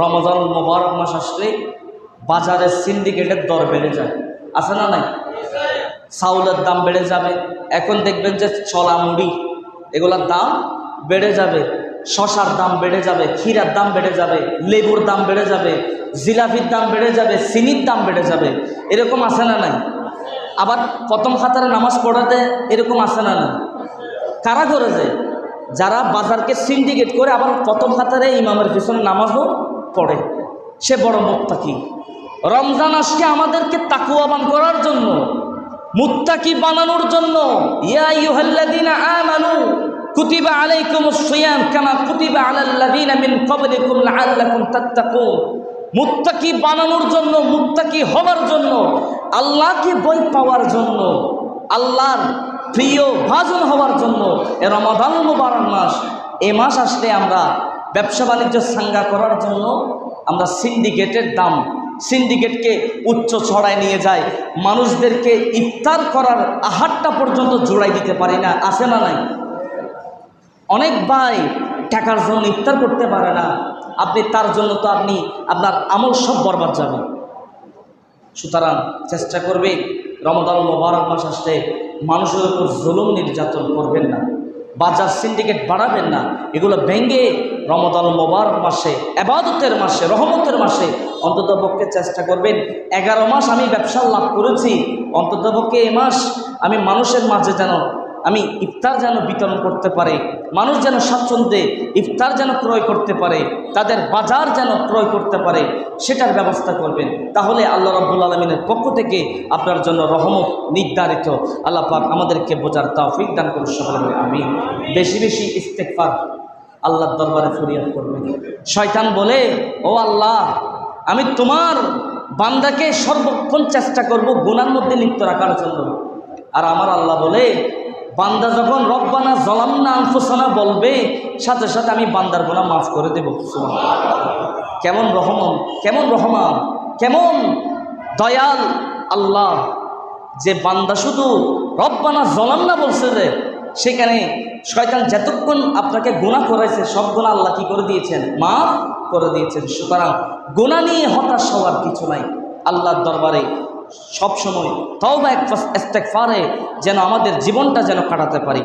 রমজান মোবারক মাস আসলে বাজারের সিন্ডিকেটের দর বেড়ে যায়। আছে না নাই? চাউলের দাম বেড়ে যাবে। এখন দেখবেন যে চলা মুড়ি, এগুলোর দাম বেড়ে যাবে। শশার দাম বেড়ে যাবে, ক্ষীরার দাম বেড়ে যাবে, লেবুর দাম বেড়ে যাবে, জিলাপির দাম বেড়ে যাবে, চিনির দাম বেড়ে যাবে। এরকম আছে না নাই? আবার প্রথম খাতারে নামাজ পড়াতে এরকম আছে না নাই? কারা করে করেছে? যারা বাজারকে সিন্ডিকেট করে আবার প্রথম খাতারে ইমামের পিছনে নামাজও পড়ে। সে বড় মুক্তাকি রমজান আজকে আমাদেরকে তাকুয়াবান করার জন্য, মুত্তাকি বানানোর জন্য। ইয়া কুতিবা কুতিবা মুত্তাকি বানানোর জন্য, মুত্তাকি হবার জন্য, আল্লাহকে বই পাওয়ার জন্য, আল্লাহর প্রিয় ভাজন হওয়ার জন্য এ রমাদান মুবারক মাস, এ মাস আসলে আমরা ব্যবসা বাণিজ্য সাঙ্গা করার জন্য আমরা সিন্ডিকেটের দাম, সিন্ডিকেটকে উচ্চ ছড়ায় নিয়ে যায় মানুষদেরকে ইফতার করার আহারটা পর্যন্ত জোড়াই দিতে পারি না, আছে না নাই? অনেক ভাই টাকার জন্য ইফতার করতে পারে না। আপনি তার জন্য তো আপনি, আপনার আমল সব বরবাদ যাবে। সুতরাং চেষ্টা করবে রমদান মোবারক মাস আসলে মানুষের উপর জুলুম নির্যাতন করবেন না। বাজার সিন্ডিকেট বাড়াবেন না। এগুলো ভেঙে রমদান মোবার মাসে, আবাদতের মাসে, রহমতের মাসে অন্ততপক্ষে চেষ্টা করবেন। এগারো মাস আমি ব্যবসা লাভ করেছি, অন্ততপক্ষে এ মাস আমি মানুষের মাঝে যেন আমি ইফতার যেন বিতরণ করতে পারে, মানুষ যেন স্বাচ্ছন্দ্যে ইফতার যেন ক্রয় করতে পারে, তাদের বাজার যেন ক্রয় করতে পারে, সেটার ব্যবস্থা করবেন। তাহলে আল্লাহ রাব্বুল আলমিনের পক্ষ থেকে আপনার জন্য রহমত নির্ধারিত। আল্লাহ পাক আমাদেরকে বোঝার তৌফিক দান করুন সকলে আমি বেশি বেশি ইস্তেকফার আল্লাহর দরবারে ফরিয়াদ করবেন। শয়তান বলে, ও আল্লাহ, আমি তোমার বান্দাকে সর্বক্ষণ চেষ্টা করব গুনার মধ্যে লিপ্ত রাখার জন্য। আর আমার আল্লাহ বলে বান্দা যখন রব্বানা জলামনা আনফুসানা বলবে, সাথে সাথে আমি বান্দার গোনা মাফ করে দেব। কেমন রহমান কেমন রহমান, কেমন দয়াল আল্লাহ। যে বান্দা শুধু রব্বানা জলামনা বলছে যে সেখানে শয়তান যতক্ষণ আপনাকে গুণা করেছে, সব গুণা আল্লাহ কি করে দিয়েছেন? মাফ করে দিয়েছেন। সুতরাং গুণা নিয়ে হতাশ হওয়ার কিছু নাই। আল্লাহর দরবারে সবসময় তাও বা এক ফারে যেন আমাদের জীবনটা যেন কাটাতে পারি।